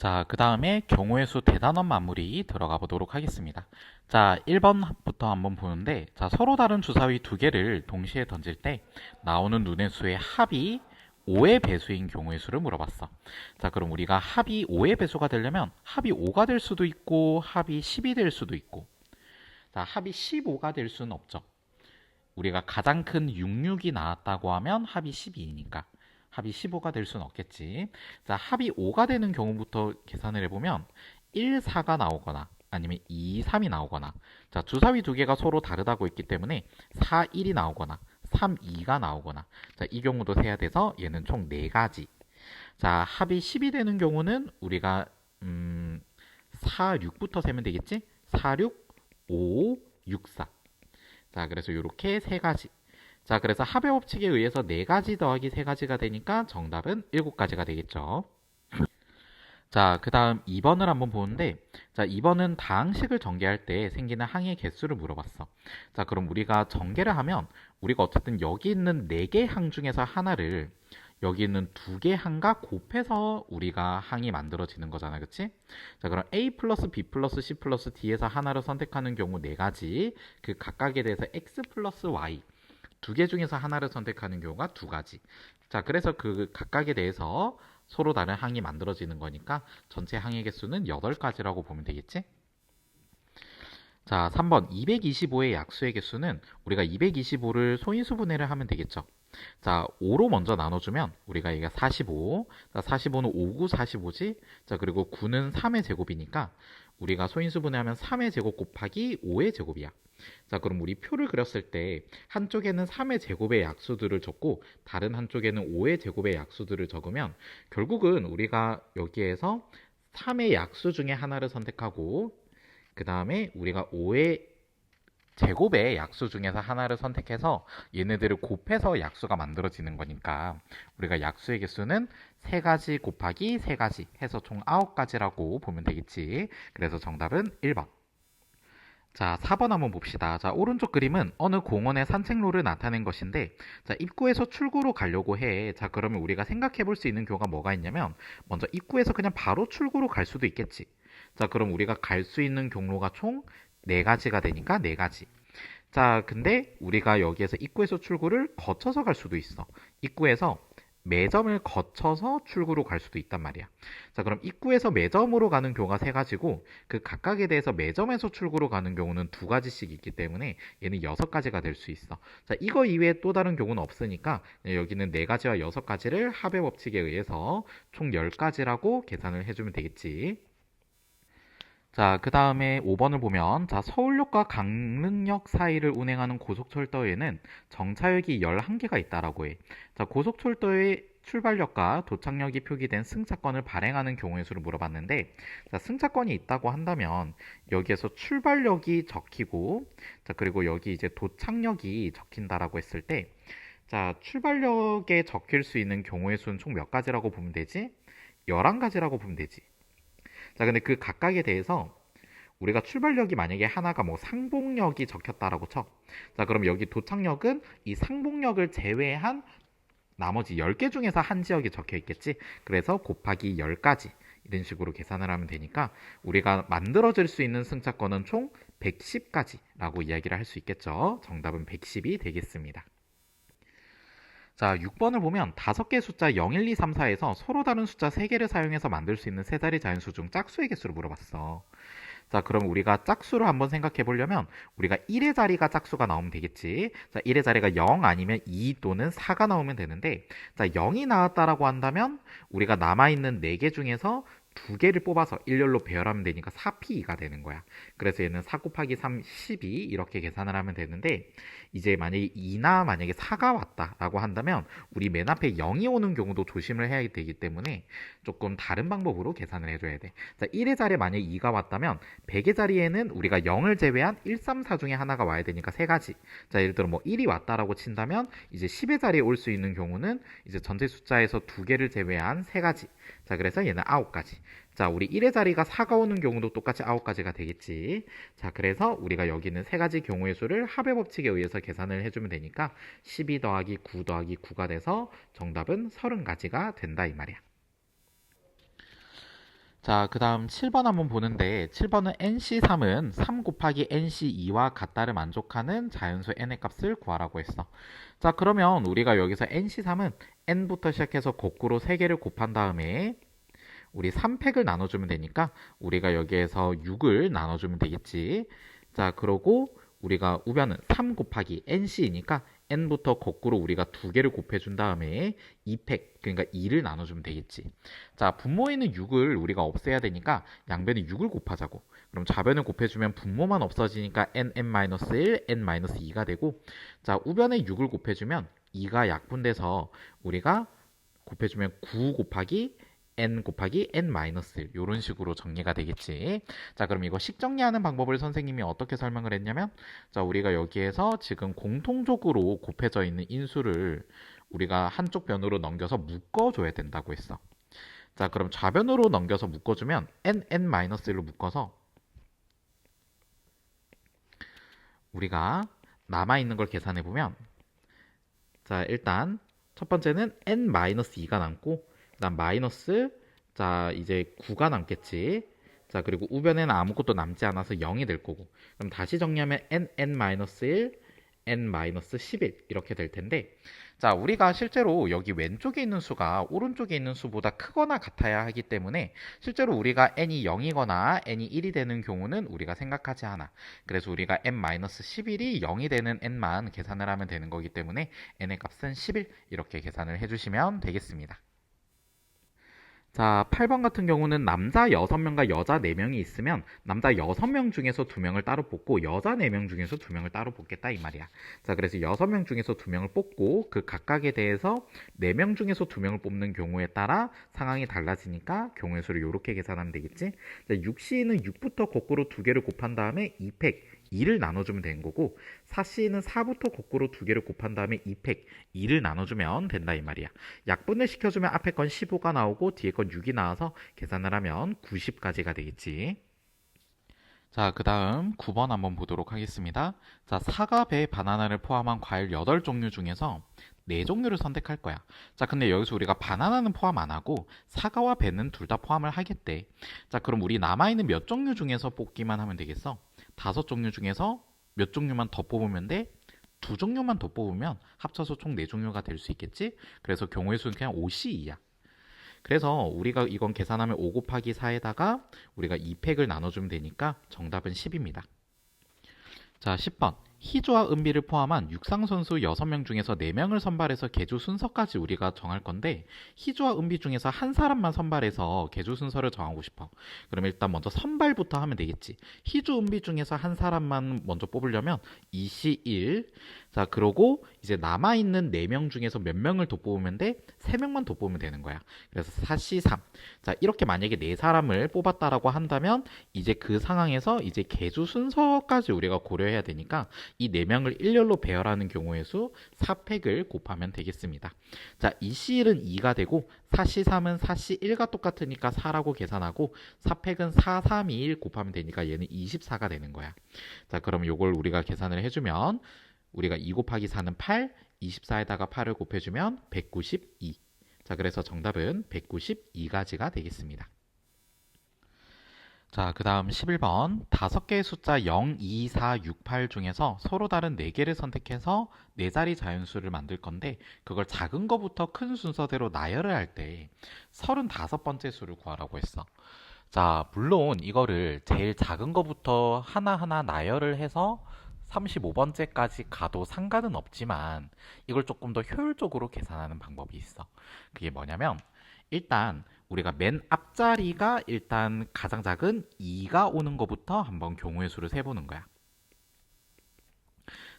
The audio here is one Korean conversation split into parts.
자, 그 다음에 경우의 수 대단원 마무리 들어가 보도록 하겠습니다. 자, 1번부터 한번 보는데, 자, 서로 다른 주사위 두 개를 동시에 던질 때 나오는 눈의 수의 합이 5의 배수인 경우의 수를 물어봤어. 자, 그럼 우리가 합이 5의 배수가 되려면 합이 5가 될 수도 있고, 합이 10이 될 수도 있고, 자, 합이 15가 될 수는 없죠. 우리가 가장 큰 66이 나왔다고 하면 합이 12이니까. 합이 15가 될 수는 없겠지. 자, 합이 5가 되는 경우부터 계산을 해보면 1, 4가 나오거나 아니면 2, 3이 나오거나 자, 주사위 두 개가 서로 다르다고 했기 때문에 4, 1이 나오거나 3, 2가 나오거나 자, 이 경우도 세야 돼서 얘는 총 4가지. 자, 합이 10이 되는 경우는 우리가 음, 4, 6부터 세면 되겠지? 4, 6, 5, 6, 4. 자, 그래서 이렇게 세 가지. 자, 그래서 합의 법칙에 의해서 4가지 더하기 3가지가 되니까 정답은 7가지가 되겠죠. 자, 그 다음 2번을 한번 보는데, 자, 2번은 다항식을 전개할 때 생기는 항의 개수를 물어봤어. 자, 그럼 우리가 전개를 하면, 우리가 어쨌든 여기 있는 4개 항 중에서 하나를 여기 있는 두 개 항과 곱해서 우리가 항이 만들어지는 거잖아, 그치? 자, 그럼 A 플러스 B 플러스 C 플러스 D에서 하나를 선택하는 경우 네 가지, 그 각각에 대해서 X 플러스 Y, 두 개 중에서 하나를 선택하는 경우가 두 가지. 자, 그래서 그 각각에 대해서 서로 다른 항이 만들어지는 거니까 전체 항의 개수는 8가지라고 보면 되겠지? 자, 3번 225의 약수의 개수는 우리가 225를 소인수 분해를 하면 되겠죠. 자, 5로 먼저 나눠주면 우리가 이게 45, 자, 45는 5, 9, 45지? 자, 그리고 9는 3의 제곱이니까 우리가 소인수 분해하면 3의 제곱 곱하기 5의 제곱이야. 자, 그럼 우리 표를 그렸을 때 한쪽에는 3의 제곱의 약수들을 적고 다른 한쪽에는 5의 제곱의 약수들을 적으면 결국은 우리가 여기에서 3의 약수 중에 하나를 선택하고 그 다음에 우리가 5의 제곱의 약수 중에서 하나를 선택해서 얘네들을 곱해서 약수가 만들어지는 거니까 우리가 약수의 개수는 3가지 곱하기 3가지 해서 총 9가지라고 보면 되겠지. 그래서 정답은 1번. 자, 4번 한번 봅시다. 자, 오른쪽 그림은 어느 공원의 산책로를 나타낸 것인데, 자, 입구에서 출구로 가려고 해. 자, 그러면 우리가 생각해 볼 수 있는 경우가 뭐가 있냐면, 먼저 입구에서 그냥 바로 출구로 갈 수도 있겠지. 자, 그럼 우리가 갈 수 있는 경로가 총 4가지가 되니까 4가지. 자, 근데 우리가 여기에서 입구에서 출구를 거쳐서 갈 수도 있어. 입구에서 매점을 거쳐서 출구로 갈 수도 있단 말이야. 자, 그럼 입구에서 매점으로 가는 경우가 세 가지고 그 각각에 대해서 매점에서 출구로 가는 경우는 두 가지씩 있기 때문에 얘는 여섯 가지가 될 수 있어. 자, 이거 이외에 또 다른 경우는 없으니까 여기는 네 가지와 여섯 가지를 합의 법칙에 의해서 총 열 가지라고 계산을 해주면 되겠지. 자, 그 다음에 5번을 보면, 자, 서울역과 강릉역 사이를 운행하는 고속철도에는 정차역이 11개가 있다라고 해. 자, 고속철도의 출발역과 도착역이 표기된 승차권을 발행하는 경우의 수를 물어봤는데, 자, 승차권이 있다고 한다면, 여기에서 출발역이 적히고, 자, 그리고 여기 이제 도착역이 적힌다라고 했을 때, 자, 출발역에 적힐 수 있는 경우의 수는 총 몇 가지라고 보면 되지? 11가지라고 보면 되지. 자, 근데 그 각각에 대해서 우리가 출발역이 만약에 하나가 뭐 상봉역이 적혔다라고 쳐. 자, 그럼 여기 도착역은 이 상봉역을 제외한 나머지 10개 중에서 한 지역이 적혀 있겠지. 그래서 곱하기 10가지 이런 식으로 계산을 하면 되니까 우리가 만들어질 수 있는 승차권은 총 110가지라고 이야기를 할 수 있겠죠. 정답은 110이 되겠습니다. 자, 6번을 보면 5개 숫자 0, 1, 2, 3, 4에서 서로 다른 숫자 3개를 사용해서 만들 수 있는 세 자리 자연수 중 짝수의 개수를 물어봤어. 자, 그럼 우리가 짝수를 한번 생각해 보려면 우리가 1의 자리가 짝수가 나오면 되겠지. 자, 1의 자리가 0 아니면 2 또는 4가 나오면 되는데 자, 0이 나왔다라고 한다면 우리가 남아 있는 4개 중에서 두 개를 뽑아서 일렬로 배열하면 되니까 4p가 되는 거야. 그래서 얘는 4 곱하기 3, 12 이렇게 계산을 하면 되는데 이제 만약에 2나 만약에 4가 왔다라고 한다면 우리 맨 앞에 0이 오는 경우도 조심을 해야 되기 때문에 조금 다른 방법으로 계산을 해줘야 돼. 자, 1의 자리에 만약에 2가 왔다면 100의 자리에는 우리가 0을 제외한 1, 3, 4 중에 하나가 와야 되니까 세 가지. 자, 예를 들어 뭐 1이 왔다라고 친다면 이제 10의 자리에 올 수 있는 경우는 이제 전체 숫자에서 두 개를 제외한 세 가지. 자, 그래서 얘는 9가지. 자, 우리 1의 자리가 4가 오는 경우도 똑같이 9가지가 되겠지. 자, 그래서 우리가 여기는 세 가지 경우의 수를 합의 법칙에 의해서 계산을 해주면 되니까 12 더하기 9 더하기 9가 돼서 정답은 30가지가 된다 이 말이야. 자, 자, 그 다음 7번 한번 보는데 7번은 NC3은 3 곱하기 NC2와 같다를 만족하는 자연수 n의 값을 구하라고 했어. 자, 그러면 우리가 여기서 NC3은 n부터 시작해서 거꾸로 3개를 곱한 다음에 우리 3팩을 나눠주면 되니까 우리가 여기에서 6을 나눠주면 되겠지. 자, 그러고 우리가 우변은 3 곱하기 NC이니까 n부터 거꾸로 우리가 두 개를 곱해준 다음에 2팩, 그러니까 2를 나눠주면 되겠지. 자, 분모에 있는 6을 우리가 없애야 되니까 양변에 6을 곱하자고. 그럼 좌변을 곱해주면 분모만 없어지니까 n, n-1, n-2가 되고 자, 우변에 6을 곱해주면 2가 약분돼서 우리가 곱해주면 9 곱하기 n 곱하기 n-1 이런 식으로 정리가 되겠지. 자, 그럼 이거 식 정리하는 방법을 선생님이 어떻게 설명을 했냐면 자, 우리가 여기에서 지금 공통적으로 곱해져 있는 인수를 우리가 한쪽 변으로 넘겨서 묶어 줘야 된다고 했어. 자, 그럼 좌변으로 넘겨서 묶어 주면 n, n-1로 묶어서 우리가 남아 있는 걸 계산해 보면 자, 일단 첫 번째는 n-2가 남고 그다음 마이너스. 자 이제 9가 남겠지. 자 그리고 우변에는 아무것도 남지 않아서 0이 될 거고. 그럼 다시 정리하면 n n-1 n-11 이렇게 될 텐데. 자 우리가 실제로 여기 왼쪽에 있는 수가 오른쪽에 있는 수보다 크거나 같아야 하기 때문에 실제로 우리가 n이 0이거나 n이 1이 되는 경우는 우리가 생각하지 않아. 그래서 우리가 n-11이 0이 되는 n만 계산을 하면 되는 거기 때문에 n의 값은 11 이렇게 계산을 해주시면 되겠습니다 자, 8번 같은 경우는 남자 6명과 여자 4명이 있으면 남자 6명 중에서 2명을 따로 뽑고 여자 4명 중에서 2명을 따로 뽑겠다 이 말이야. 자, 그래서 6명 중에서 2명을 뽑고 그 각각에 대해서 4명 중에서 2명을 뽑는 경우에 따라 상황이 달라지니까 경우의 수를 이렇게 계산하면 되겠지. 자, 6시는 6부터 거꾸로 2개를 곱한 다음에 2팩 2를 나눠주면 되는 거고 4C는 4부터 거꾸로 두 개를 곱한 다음에 2팩 2를 나눠주면 된다 이 말이야. 약분을 시켜주면 앞에 건 15가 나오고 뒤에 건 6이 나와서 계산을 하면 90까지가 되겠지. 자, 그 다음 9번 한번 보도록 하겠습니다. 자, 사과, 배, 바나나를 포함한 과일 8종류 중에서 네 종류를 선택할 거야. 자, 근데 여기서 우리가 바나나는 포함 안 하고 사과와 배는 둘 다 포함을 하겠대. 자, 그럼 우리 남아있는 몇 종류 중에서 뽑기만 하면 되겠어? 다섯 종류 중에서 몇 종류만 더 뽑으면 돼? 두 종류만 더 뽑으면 합쳐서 총 네 종류가 될 수 있겠지? 그래서 경우의 수는 그냥 5C2야. 그래서 우리가 이건 계산하면 5 곱하기 4에다가 우리가 2팩을 나눠주면 되니까 정답은 10입니다. 자, 10번. 희조와 은비를 포함한 육상 선수 6명 중에서 4명을 선발해서 개주 순서까지 우리가 정할 건데 희조와 은비 중에서 한 사람만 선발해서 개주 순서를 정하고 싶어. 그럼 일단 먼저 선발부터 하면 되겠지. 희조, 은비 중에서 한 사람만 먼저 뽑으려면 2시 1. 자, 그러고 이제 남아 있는 4명 중에서 몇 명을 더 뽑으면 돼? 3명만 더 뽑으면 되는 거야. 그래서 4시 3. 자, 이렇게 만약에 4사람을 뽑았다라고 한다면 이제 그 상황에서 이제 개주 순서까지 우리가 고려해야 되니까 이 4명을 일렬로 배열하는 경우의 수 4팩을 곱하면 되겠습니다. 자, 이 C1은 2가 되고 4C3은 4C1과 똑같으니까 4라고 계산하고 4팩은 4, 3, 2, 1 곱하면 되니까 얘는 24가 되는 거야. 자, 그럼 이걸 우리가 계산을 해주면 우리가 2 곱하기 4는 8, 24에다가 8을 곱해주면 192. 자, 그래서 정답은 192가지가 되겠습니다. 자, 그 다음 11번. 다섯 개의 숫자 0, 2, 4, 6, 8 중에서 서로 다른 4개를 선택해서 4자리 자연수를 만들 건데, 그걸 작은 거부터 큰 순서대로 나열을 할 때 35번째 수를 구하라고 했어. 자, 물론 이거를 제일 작은 거부터 하나하나 나열을 해서 35번째까지 가도 상관은 없지만, 이걸 조금 더 효율적으로 계산하는 방법이 있어. 그게 뭐냐면, 일단 우리가 맨 앞자리가 일단 가장 작은 2가 오는 것부터 한번 경우의 수를 세보는 거야.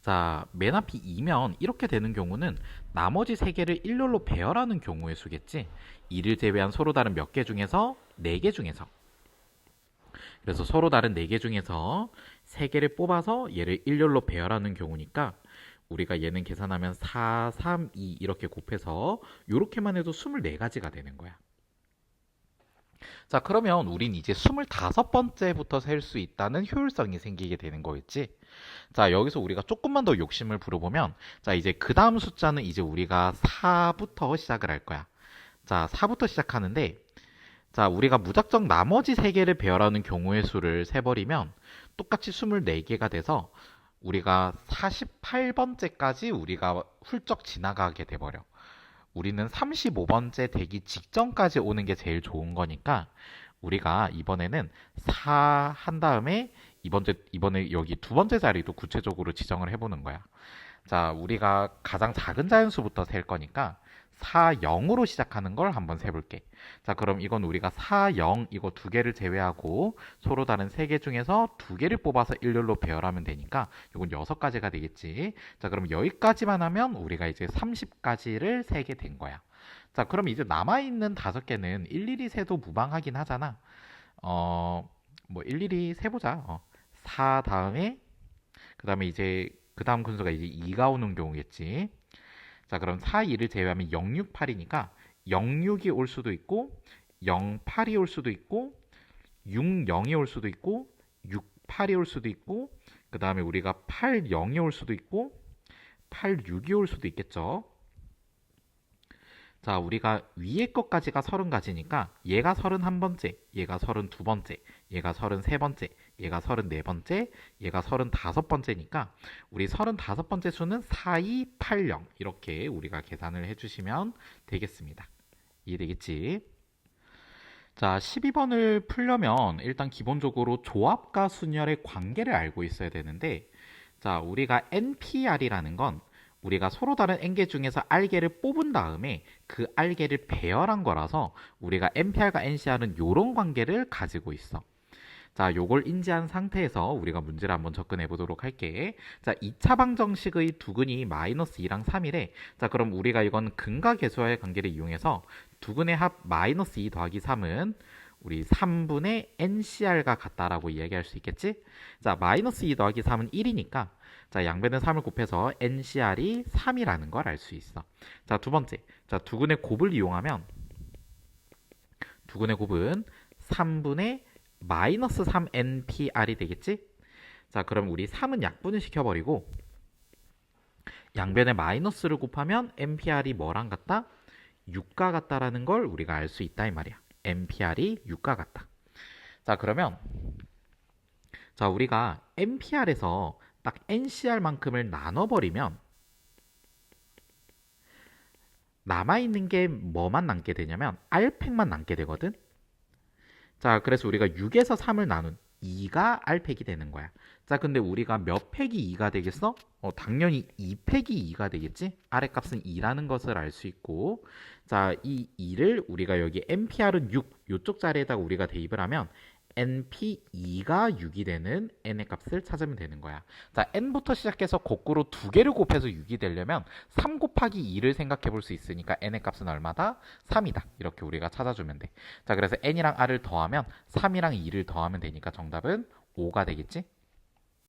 자, 맨 앞이 2면 이렇게 되는 경우는 나머지 3개를 일렬로 배열하는 경우의 수겠지. 2를 제외한 서로 다른 몇 개 중에서 4개 중에서. 그래서 서로 다른 4개 중에서 3개를 뽑아서 얘를 일렬로 배열하는 경우니까 우리가 얘는 계산하면 4, 3, 2 이렇게 곱해서 이렇게만 해도 24가지가 되는 거야. 자, 그러면 우린 이제 25번째부터 셀 수 있다는 효율성이 생기게 되는 거겠지? 자, 여기서 우리가 조금만 더 욕심을 부려보면, 자, 이제 그 다음 숫자는 이제 우리가 4부터 시작을 할 거야. 자, 4부터 시작하는데, 자, 우리가 무작정 나머지 세 개를 배열하는 경우의 수를 세버리면 똑같이 24개가 돼서 우리가 48번째까지 우리가 훌쩍 지나가게 돼버려. 우리는 35번째 되기 직전까지 오는 게 제일 좋은 거니까 우리가 이번에는 4 한 다음에 이번째, 이번에 여기 두 번째 자리도 구체적으로 지정을 해보는 거야. 자, 우리가 가장 작은 자연수부터 셀 거니까 4, 0으로 시작하는 걸 한번 세볼게. 자, 그럼 이건 우리가 4, 0 이거 두 개를 제외하고 서로 다른 세 개 중에서 두 개를 뽑아서 일렬로 배열하면 되니까 이건 여섯 가지가 되겠지. 자, 그럼 여기까지만 하면 우리가 이제 30가지를 세게 된 거야. 자, 그럼 이제 남아있는 다섯 개는 일일이 세도 무방하긴 하잖아. 어, 뭐 일일이 세보자. 어, 4 다음에 그 다음에 이제 그 다음 근수가 이제 2가 오는 경우겠지. 자, 그럼 4, 2를 제외하면 0, 6, 8이니까 0, 6이 올 수도 있고 0, 8이 올 수도 있고 6, 0이 올 수도 있고 6, 8이 올 수도 있고 그 다음에 우리가 8, 0이 올 수도 있고 8, 6이 올 수도 있겠죠. 자, 우리가 위에 것까지가 30가지니까 얘가 31번째, 얘가 32번째, 얘가 33번째, 얘가 34번째, 얘가 35번째니까 우리 35번째 수는 4280 이렇게 우리가 계산을 해주시면 되겠습니다. 이해되겠지? 자, 12번을 풀려면 일단 기본적으로 조합과 순열의 관계를 알고 있어야 되는데 자, 우리가 NPR이라는 건 우리가 서로 다른 n개 중에서 r개를 뽑은 다음에 그 r개를 배열한 거라서 우리가 NPR과 NCR은 이런 관계를 가지고 있어. 자, 요걸 인지한 상태에서 우리가 문제를 한번 접근해 보도록 할게. 자, 2차 방정식의 두근이 마이너스 2랑 3이래. 자, 그럼 우리가 이건 근과 계수와의 관계를 이용해서 두근의 합 마이너스 2 더하기 3은 우리 3분의 NCR과 같다라고 이야기할 수 있겠지? 자, 마이너스 2 더하기 3은 1이니까 자, 양변의 3을 곱해서 NCR이 3이라는 걸 알 수 있어. 자, 두 번째. 자, 두근의 곱을 이용하면 두근의 곱은 3분의 마이너스 3NPR이 되겠지? 자, 그럼 우리 3은 약분을 시켜버리고 양변에 마이너스를 곱하면 NPR이 뭐랑 같다? 6과 같다라는 걸 우리가 알 수 있다 이 말이야. NPR이 6과 같다. 자, 그러면 자, 우리가 NPR에서 딱 NCR만큼을 나눠 버리면 남아 있는 게 뭐만 남게 되냐면 R팩만 남게 되거든. 자, 그래서 우리가 6에서 3을 나눈 2가 R팩이 되는 거야. 자, 근데 우리가 몇 팩이 2가 되겠어? 어, 당연히 2팩이 2가 되겠지? 아래 값은 2라는 것을 알 수 있고, 자, 이 2를 우리가 여기 NPR은 6, 요쪽 자리에다가 우리가 대입을 하면 NP2가 6이 되는 n의 값을 찾으면 되는 거야. 자, n부터 시작해서 거꾸로 두 개를 곱해서 6이 되려면 3 곱하기 2를 생각해 볼 수 있으니까 n의 값은 얼마다? 3이다. 이렇게 우리가 찾아주면 돼. 자, 그래서 n이랑 r을 더하면 3이랑 2를 더하면 되니까 정답은 5가 되겠지?